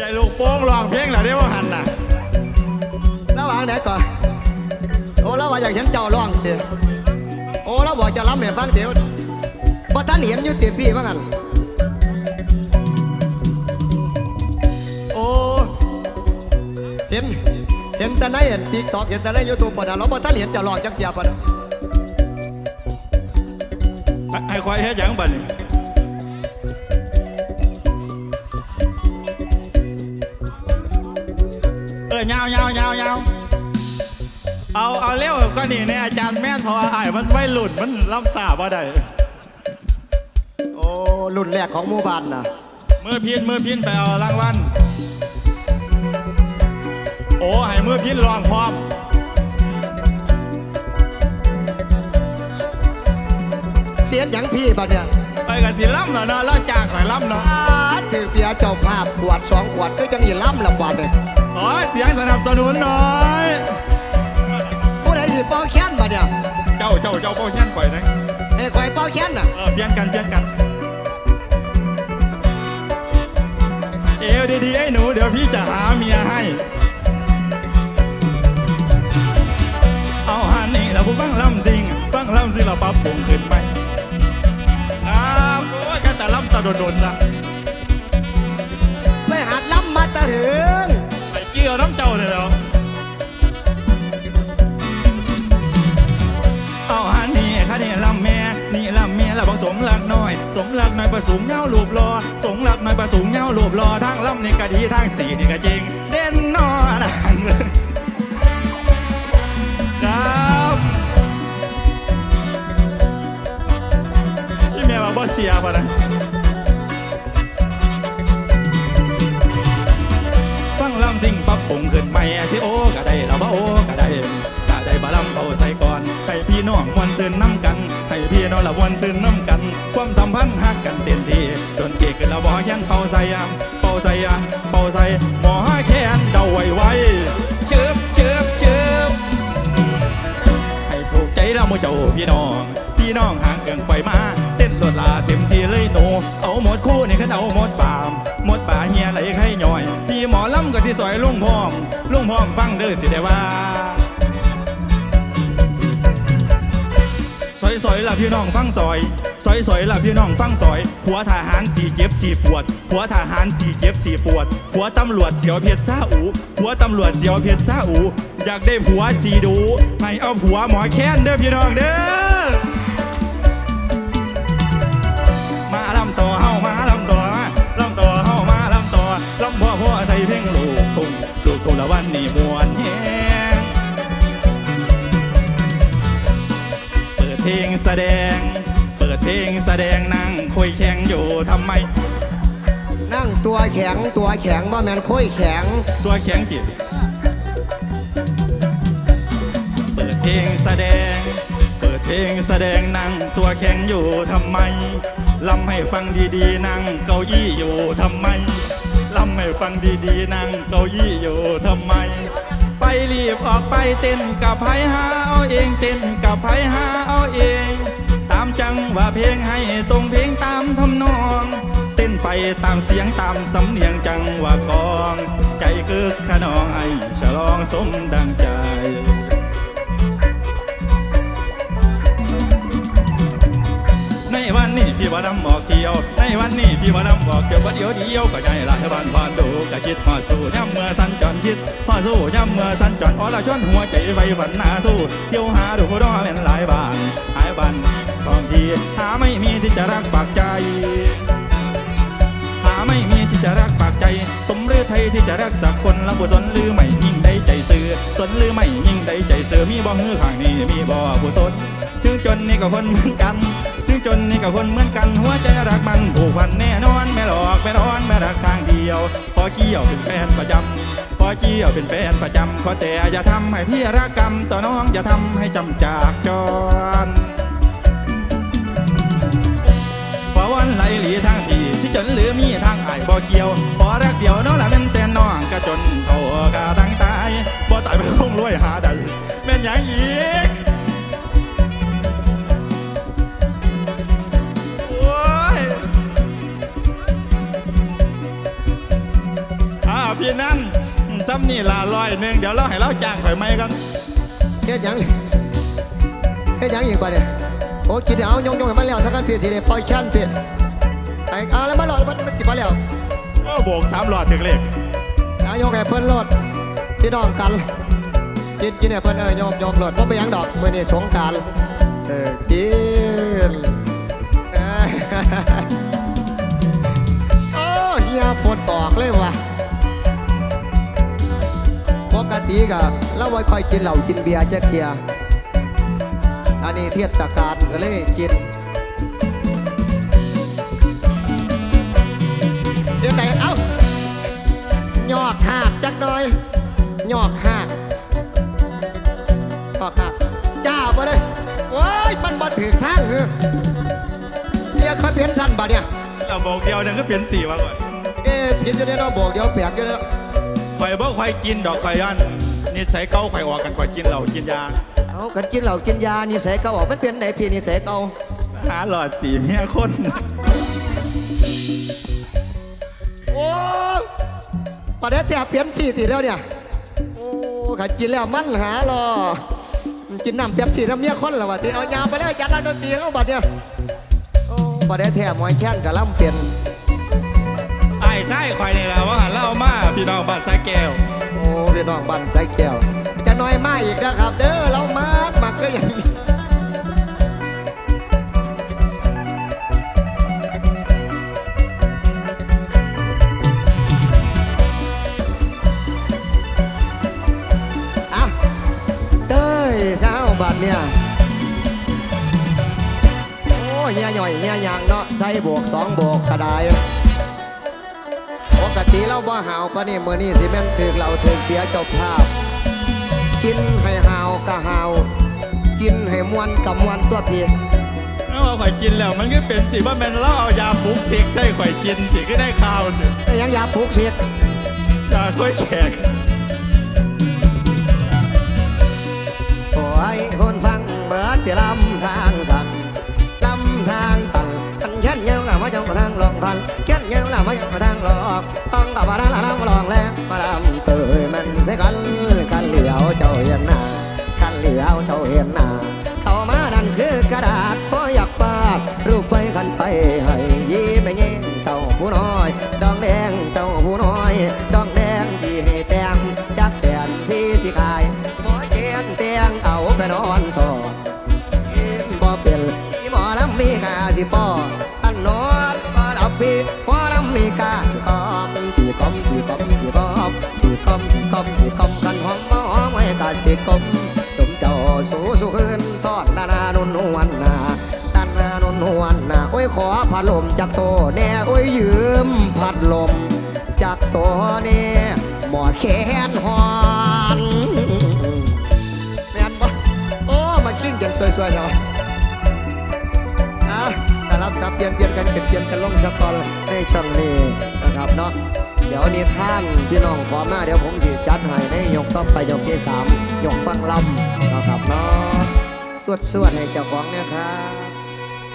ยายลูกโป่งร้องเพลงแล้วได้ว่าหันน่ะระหว่างไหนก่อนโอ้แล้วว่าอยากเห็นเจ้าร้องเดียวโอ้แล้วบอกจะรับให้ฟังเดี๋ยวบ่ท่านเห็นอยู่ติพี่ว่างั้นโอ้เห็นเห็นแต่ในเห็นติ๊กตอกเห็นแต่ในยูทูบปะนะเราบ่ท่านเห็นเจะร้องจักเทียบปะนะให้คอยเฮ็ดหยังบัดนี้ ออยาวยาวยาวยาวเอาเอาเร็วก็นี่ในอาจารย์แม่นเพราะว่าอ้ายมันไม่หลุดมันล่ำสาบ่ได้โอ้รุ่นแรกของหมู่บ้านนะมือพินมือพินไปเอารางวัลโอ้ให้มือพินลองพร้อมเสียงหยังพี่บัดเนี่ยไปกับสิล่ำเนาะเนาะแล้วจากหน่อยล่ำเนาะอ้าถือเบียร์เจ้าภาพขวดสองขวดก็จังยีล่ำลำบากเลย ขอเสียงสนับสนุนหน่อย ผู้ใดสิเป้าแค้นบัดเนี่ยเจ้าเจ้าเจ้าโปรชั่นปล่อยนะให้คอยเป้าแค้นน่ะเออเปลี่ยนกันเปลี่ยนกัน เอวดีๆไอ้หนูเดี๋ยวพี่จะหาเมียให้ เอาฮันนี่เราผู้ฟังลำซิงฟังลำซิงเราปรับปรุงขึ้นไปครับโอ้ยกันแต่ลำตะโดนๆจ้ะไปหัดล่ำมาตะหึงไปเกี่ ยวน้ำเจ้าเลยแล้วเอาฮันนี่ค่ะนี่ลำแม่นี่ลำแม่ละบอกสมรักน้อย สมรักน้อยประสูงเงาลูบรอสมรักน้อยประสูงเงาลูบรอทางลำนี่กะดีทางสีนี่กะจริงเด่นนอนางเลยครับพี่แม่ว่าบ่เสียป่ะนะ สิ่งปรับปรุงขึ้นใหม่สิโอก็ได้ละบ่โอก็ได้ก็ได้บาลำเอาใส่ก่อนให้พี่น้องมวนซื่นน้ำกันให้พี่น้องละมวนซื่นน้ำกัน ความสัมพันธ์ฮักกันเต็มที่จนเกขึ้นแล้วบ่ยันเป่าใส่อะเป่าใส่อะเป่าใส่หมอแขนเดาไว้ไว้เชิบเชิบเชิบให้ถูกใจแล้วโมเจ้าพี่น้อง พี่น้องห่างเกินไปมา สิซอยลุงพร้อม ลุงพร้อมฟังเด้อสิได้ว่าซอยซอยๆล่ะพี่น้องฟังซอยซอยซอยๆล่ะพี่น้องฟังซอยผัวทหารสีเจ็บสีปวดผัวทหารสีเจ็บสีปวดผัวตำรวจเสียวเพชรซาอูผัวตำรวจเสียวเพชรซาอู อยากได้ผัวสีดู ให้เอาผัวหมอแค้นเด้อพี่น้องเด้อ ลูกทุ่งละวันนี้มวนแฮงเปิดเพลงแสดง เปิดเพลงแสดงนั่งคุยแข่งอยู่ทำไม นั่งตัวแข็งตัวแข็งว่าแมนค่อยแข็ง ตัวแข็งจิตเปิดเพลงแสดง เปิดเพลงแสดงนั่งตัวแข็งอยู่ทำไมลำให้ฟังดีๆ นั่งเก้าอี้อยู่ทำไม ลำให้ฟังดีๆนั่งเก้าอี้อยู่ทำไม ไปรีบออกไปเต้นกับไผหาเอาเองเต้นกับไผหาเอาเอง ตามจังว่าเพลงให้ตรงเพลงตามทำนอง เต้นไปตามเสียงตามสำเนียงจังหวะกอง ใจกึกขนองให้ฉลองสมดังใจในวันนี้พี่ว่าดำออกเที่ยว วันนี้พี่ว่าดำออกเที่ยวว่าเดียวเดียวก็ใหญ่หลายบ้านผ่านดูกะคิดพอสู้ย่ำเมื่อสันจรคิดพอสู้ย่ำเมื่อสันจรอ๋อละชวนหัวใจไฟฝันหนาสู้เที่ยวหาดูรอเป็นหลายบ้านหายบ้านทองทีหาไม่มีที่จะรักปากใจหาไม่มีที่จะรักปากใจ สมหรือไทยที่จะรักสักคนละผู้สนหรือไม่ยิ่งได้ใจซื้อสนหรือไม่ยิ่งได้ใจเสือมีบ่ฮือข้างนี้มีบ่ผู้สนถึงจนนี่ก็คนเหมือนกัน จนนี่ก็คนเหมือนกันหัวใจรักมันผูกพันแน่นอนไม่หลอกไม่ร้อนไม่รักทางเดียว พอเกี่ยวเป็นแฟนประจำพอเกี่ยวเป็นแฟนประจำขอแต่อย่าทำให้พี่รักกรรมต่อน้องอย่าทำให้จำจากจรพอวันไหลหลีทางพี่สิจนหรือมีทางอายบ่เกี่ยวพอรักเดียวน้องละเป็นแต่น้องก็จนโทกาทั้งตายบ่ตายไปคงรวยหาใดแม่นหยังอีก นี่ละร้อยหนึ่งเดี๋ยวเราให้เราจ้างข่อยไหมกันเฮ็ดหยังนี่เฮ็ดหยังอีกบ่เนี่ยโอ้กินเอายงยงให้มันแล้วทั้งกันพี่สิได้ปล่อยชั้นพี่ไอ้เอาแล้วมาหลอดมันมันสิบ่แล้วโอ้โบกสามหลอดถึงเลขเอายกให้เพิ่นโลดพี่น้องกันกินกินให้เพิ่นเออยกยกโลดบ่ไปนหยังดอกมื้อนี้สงกรารเออกิน กติกะเราไว้ค่อยกินเหล้ากินเบียร์แจ๊กเทียอันนี้เทศกาลก็เลยกินเดี๋ยวไหนเอ้าหยอกหักจักหน่อยหยอกหักหยอกหักจ้าบ่เลยโอ้ยมันมาถึงทางเออเรียกเขาเพี้ยนสั้นบ่เนี่ยเราโบกเดียวหนึงก็เปลี่ยนสีมาก่อนเอ๊ะผิดอยู่เนี่ยเนาะบอกเดี๋ยวแปลกอยู่เนี่ยข่อยบ่ข่อยกินดอกข่อยยัน นิสัยเก่าข่อยออกกันข่อยกินเหล้ากินยา เอากันกินเหล้ากินยานี่ใส่เก่าออกมันเป็นไหนพี่นี่ใส่เก่าหาหลอดสีเมียคน โอ้ประเดี๋ยวแต่เปลี่ยนสีทีแล้วเนี่ยโอ้ขันกินแล้วมันหารอกินน้ำเปียบสีน้ำเมียคนแล้ววะที่เอายาไปเลยจัดร้านดนตรีเอาบัดเนี่ยโอ้ประเดี๋ยวแท้หมอยแค้นกับล่ำเปลี่ยนไอ้ไส้ข่อยนี่แหละ อ้พี่น้องบันใส่แก้วจะน้อยมากอีกนะครับ เด้อเรามากมากก็อย่างนี้เต้ยเช้าบัดเนี่ย โอ้เฮียหน่อยเฮียยางเนาะใส่โบกสองโบกกระไดปกติเราบ่หาวปะนี่มื้อนี้สิแม่นถึกเราถึก เสียเจ้าภาพ กินให้หาวก็หาว กินให้มวนกับมวนตัวพี่ถ้าว่าข่อยกินแล้วมันก็เป็นสิว่าแม่นเราเอายาปลุกเสกใส่ข่อยกินสิก็ได้ข่าวสิแต่ยังอยากผูกเสียยาค่อยแขกโอ้ยคนฟังเบิดที่ลำทางสั่งลำทางสั่งทันแค่นยังละมาจังมาทางลองทันแค่นยังละมาจังมาทางหลอกต้องกับมาทางละ นอนสอบ่เป็นมีหมอลำมีกาสิปออันนอนบ่หลับพี่หมอลำมีกาสิกอมสิกอมสิกอมสิกอมสิกอมสิกอมสิกอมกันหองหอมไม่กาสิกอมจมเจ้าสู้สู้คืนสอดละนานุนวลนนาตันนานุนวลนนาโอ้ยขอพัดลมจากโตแน่โอ้ยยืมพัดลมจากโตแน่หมอแขนหอน ช่วยๆเลยอะแต่รับสับเปลี่ยนเปลี่ยนกันเปลี่ยนเปลี่ยนกันลงสกอลในช่องนี้นะครับเนาะเดี๋ยวนี้ท่านพี่น้องขอมาเดี๋ยวผมสิจัดให้ในยกต่อไปยกที่สามยกฟังลำนะครับเนาะสวดสวดๆให้เจ้าของเนี่ยครับ